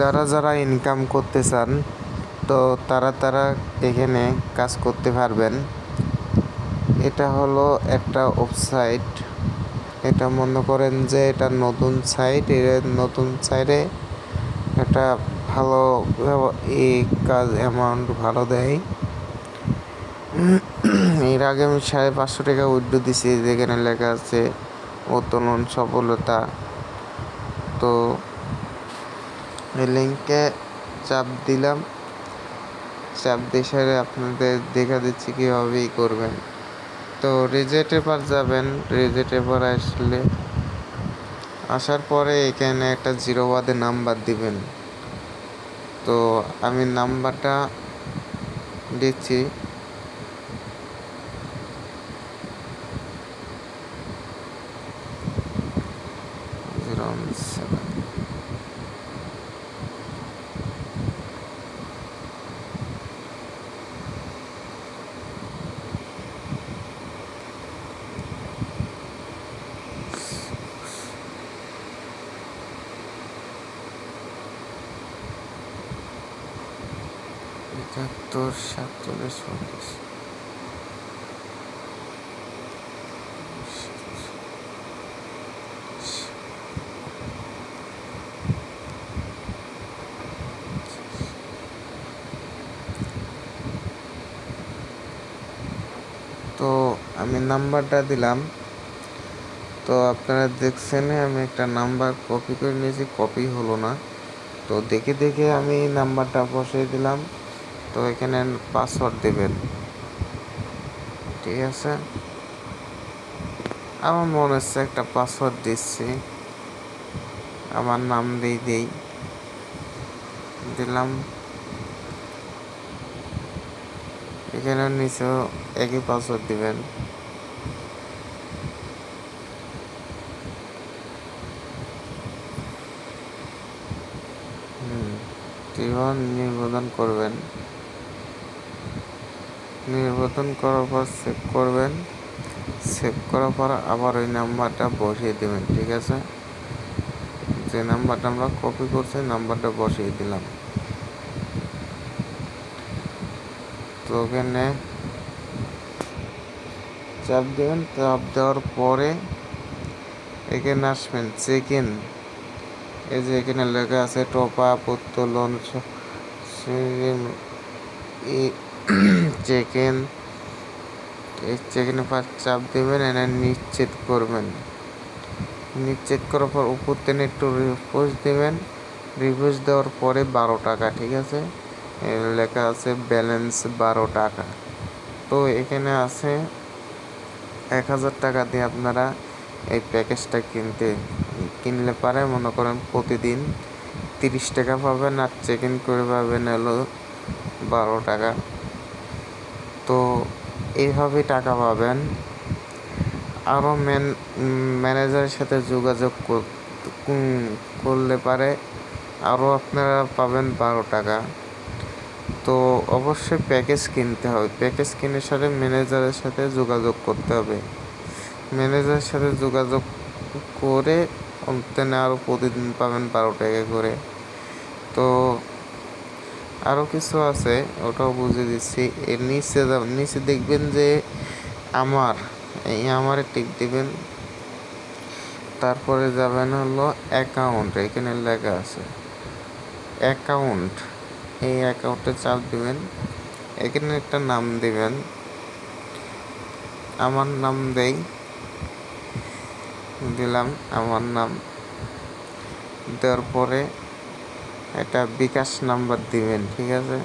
যারা যারা ইনকাম করতে চান, তো তারা তারা এখানে কাজ করতে পারবেন। এটা হলো একটা ওয়েবসাইট এটা মনে করেন যে এটা নতুন সাইট এর নতুন সাইটে এটা ভালো এই কাজ অ্যামাউন্ট ভালো দেয়। এর আগে আমি সাড়ে পাঁচশো টাকা উইড্রো দিছি, যেখানে লেখা আছে উত্তোলন সফলতা। তো লিঙ্কে চাপ দিলাম। চাপ দিয়ে আপনাদের দেখা দিচ্ছি কীভাবে ই করবেন। তো রিজেক্টে পার যাবেন রিজেক্টে পার আসলে আসার পরে এখানে একটা জিরো বাদে নাম্বার দিবেন। তো আমি নাম্বারটা দিচ্ছি। জিরো সেভেন একাত্তর সাতচল্লিশ পঁয়ত্রিশ তো আমি নাম্বারটা দিলাম। তো আপনারা দেখছেন, আমি একটা নাম্বার কপি করে নিয়েছি, কপি হলো না। তো দেখে দেখে আমি নাম্বারটা বসিয়ে দিলাম। তো এখানে পাসওয়ার্ড দেবেন। ঠিক আছে? আমার মনে হচ্ছে একটা পাসওয়ার্ড দিচ্ছি। আমার নাম দিয়ে দিই। দিলাম। এখানে নিচেও একই পাসওয়ার্ড দিবেন। জীবন করবেন। নির্বাচন করার পর সেভ করবেন। সেভ করার পর আবার ওই নাম্বারটা বসিয়ে দেবেন, ঠিক আছে? যে নাম্বারটা আমরা কপি করছি নাম্বারটা বসিয়ে দিলাম। তো ওখানে চাপ দেবেন, চাপ দেওয়ার পরে এখানে আসবেন চেক ইন এই যে এখানে লেখা আছে টপ আপ উত্তোলন চেক ইন এই চেক ইনে পাঁচ চাপ দেবেন, এনে নিশ্চিত করবেন। নিশ্চিত করার পর উপর থেকে একটু রিপোজ দেবেন। রিপোজ দেওয়ার পরে বারো টাকা, ঠিক আছে? লেখা আছে ব্যালেন্স বারো টাকা। তো এখানে আছে এক হাজার টাকা দিয়ে আপনারা এই প্যাকেজটা কিনতে, কিনলে পারে, মনে করেন প্রতিদিন তিরিশ টাকা পাবেন আর চেক ইন করে পাবেন হলো বারো টাকা। তো এইভাবে টাকা পাবেন। আরও ম্যান, ম্যানেজারের সাথে যোগাযোগ করলে পারে। আরও আপনারা পাবেন বারো টাকা। তো অবশ্যই প্যাকেজ কিনতে হবে। প্যাকেজ কিনে সাথে ম্যানেজারের সাথে যোগাযোগ করতে হবে। ম্যানেজারের সাথে যোগাযোগ করে অন্তেনে আরও প্রতিদিন পাবেন বারো টাকা করে। আরও কিছু আছে, ওটাও বুঝে দিচ্ছি। এর নিচে নিচে দেখবেন যে আমার, এই আমারে টিক দিবেন। তারপরে যাবেন হলো অ্যাকাউন্ট এখানে লেখা আছে। অ্যাকাউন্ট এই অ্যাকাউন্টে চাপ দিবেন। এখানে একটা নাম দিবেন। আমার নাম দেই। দিলাম, আমার নাম। দেওয়ার পরে একটা বিকাশ নাম্বার দিবেন, ঠিক আছে?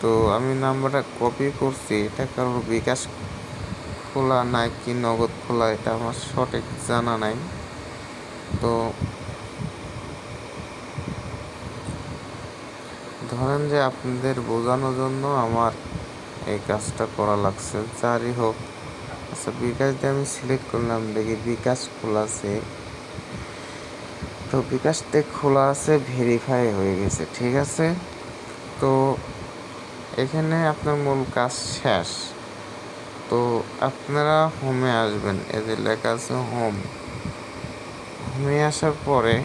তো আমি নাম্বারটা কপি করছি, এটা কারোর বিকাশ খোলা নাই কি নগদ খোলা, এটা আমার সঠিক জানা নাই। তো ধরেন যে আপনাদের বোঝানোর জন্য আমার এই কাজটা করা লাগছে, যারই হোক। আচ্ছা বিকাশ দিয়ে আমি সিলেক্ট করলাম, দেখি বিকাশ খোলা আছে। তো বিকাশতে খোলা আছে ভেরিফাই হয়ে গেছে, ঠিক আছে? তো এখানে আপনার মূল কাজ শেষ। তো আপনারা হোমে আসবেন যে লেখা আছে হোম হোমে আসার পরে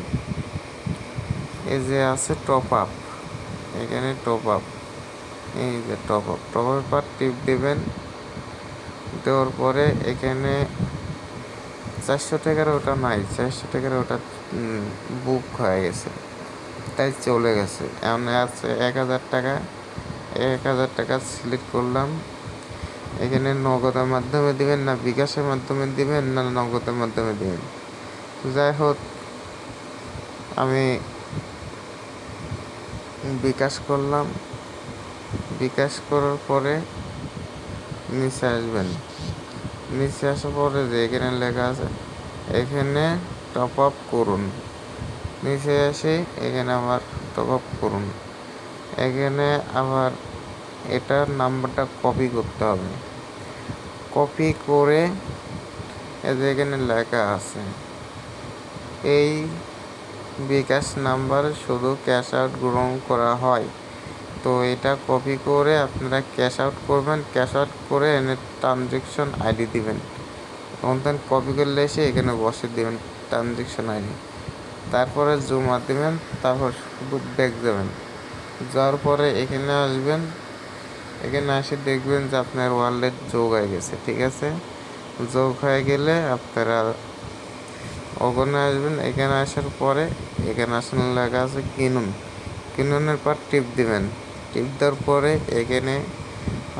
এই যে আছে টপ আপ এখানে টপ আপ এই যে টপ আপ টপ আপ টিপ দেবেন। দেওয়ার পরে এখানে চারশো টাকার ওটা নাই, চারশো টাকার ওটা বুক হয়ে গেছে। তাই চলে গেছে। এমন আছে এক হাজার টাকা, এক হাজার টাকা সিলেক্ট করলাম। এখানে নগদের মাধ্যমে দিবেন না বিকাশের মাধ্যমে দিবেন না নগদের মাধ্যমে দিবেন? যাই হোক, আমি বিকাশ করলাম। বিকাশ করার পরে নিচে আসবেন। নিচে আসার পরে যে এখানে লেখা আছে, এখানে টপ আপ করুন। নিচে এসে এখানে আবার টপ আপ করুন। এখানে আবার এটার নাম্বারটা কপি করতে হবে। কপি করে যে এখানে লেখা আছে, এই বিকাশ নাম্বার শুধু ক্যাশ আউট গ্রহণ করা হয়। তো এটা কপি করে আপনারা ক্যাশ আউট করবেন। ক্যাশ আউট করে এনে ট্রানজেকশন আইডি দিবেন। তখন কপি করলে এসে এখানে বসে দিবেন ট্রানজেকশন আইডি তারপরে জমা দেবেন, তারপর শুধু ব্যাক যাবেন যাওয়ার পরে এখানে আসবেন। এখানে এসে দেখবেন যে আপনার ওয়ালেট যোগ হয়ে গেছে, ঠিক আছে? যোগ হয়ে গেলে আপনারা ওখানে আসবেন। এখানে আসার পরে এখানে আসলে লেখা আছে কিনুন। কিনুনের পর টিপ দিবেন। টিপ দেওয়ার পরে এখানে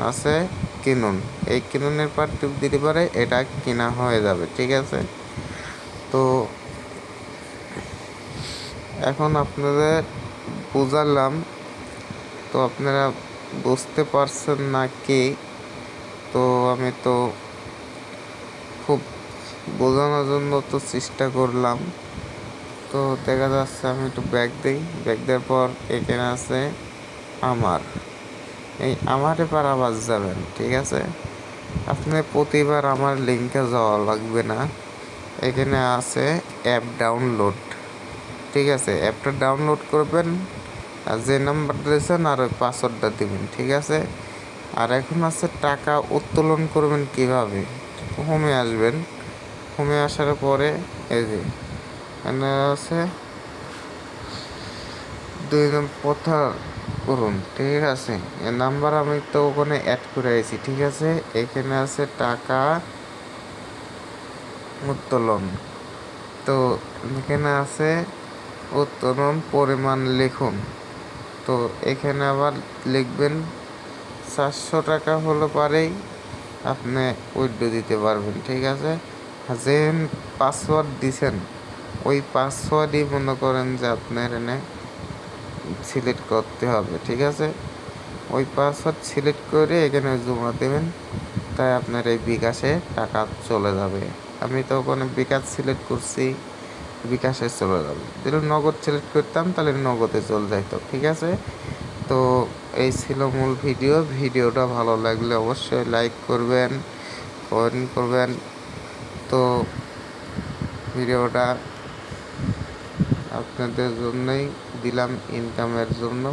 আছে কিনুন। এই কিনুনের পর টিপ দিতে পারে, এটা কিনা হয়ে যাবে, ঠিক আছে? তো এখন আপনাদের বুঝালাম, তো আপনারা বুঝতে পারছেন না কি? তো আমি তো খুব বোঝানোর জন্য তো চেষ্টা করলাম। তো দেখা যাচ্ছে আমি একটু ব্যাগ দিই। ব্যাগ দেওয়ার পর এখানে আছে আমার। এই আমার এবার আবার যাবেন, ঠিক আছে? আপনি প্রতিবার আমার লিঙ্কে যাওয়া লাগবে না। এখানে আছে অ্যাপ ডাউনলোড ঠিক আছে? অ্যাপটা ডাউনলোড করবেন, আর যে নাম্বার দিয়েছেন, আর ওই পাসওয়ার্ডটা দিবেন, ঠিক আছে? আর এখন আছে টাকা উত্তোলন করবেন কীভাবে? হোমে আসবেন। হোমে আসার পরে এই যে আছে দুই কথা করুন, ঠিক আছে? এ নাম্বার আমি তো ওখানে অ্যাড করে আছি ঠিক আছে? এখানে আছে টাকা উত্তোলন। তো এখানে আছে উত্তোলন পরিমাণ লিখুন। তো এখানে আবার লিখবেন, চারশো টাকা হলে পারেই আপনি উইড্রো দিতে পারবেন, ঠিক আছে? যে পাসওয়ার্ড দিছেন, ওই পাসওয়ার্ডই মনে করেন যে আপনার এনে সিলেক্ট করতে হবে, ঠিক আছে? ওই পাসওয়ার্ড সিলেক্ট করে এখানে জমা দেবেন, তাই আপনার এই বিকাশে টাকা চলে যাবে। আমি তো ওখানে বিকাশ সিলেক্ট করছি, বিকাশে চলে যাবে। যদি নগদ সিলেক্ট করতাম, তাহলে নগদে চলে যাইতো, ঠিক আছে? তো এই ছিল মূল ভিডিও। ভিডিওটা ভালো লাগলে অবশ্যই লাইক করবেন, কমেন্ট করবেন। তো ভিডিওটা আপনাদের জন্যই দিলাম ইনকামের জন্য।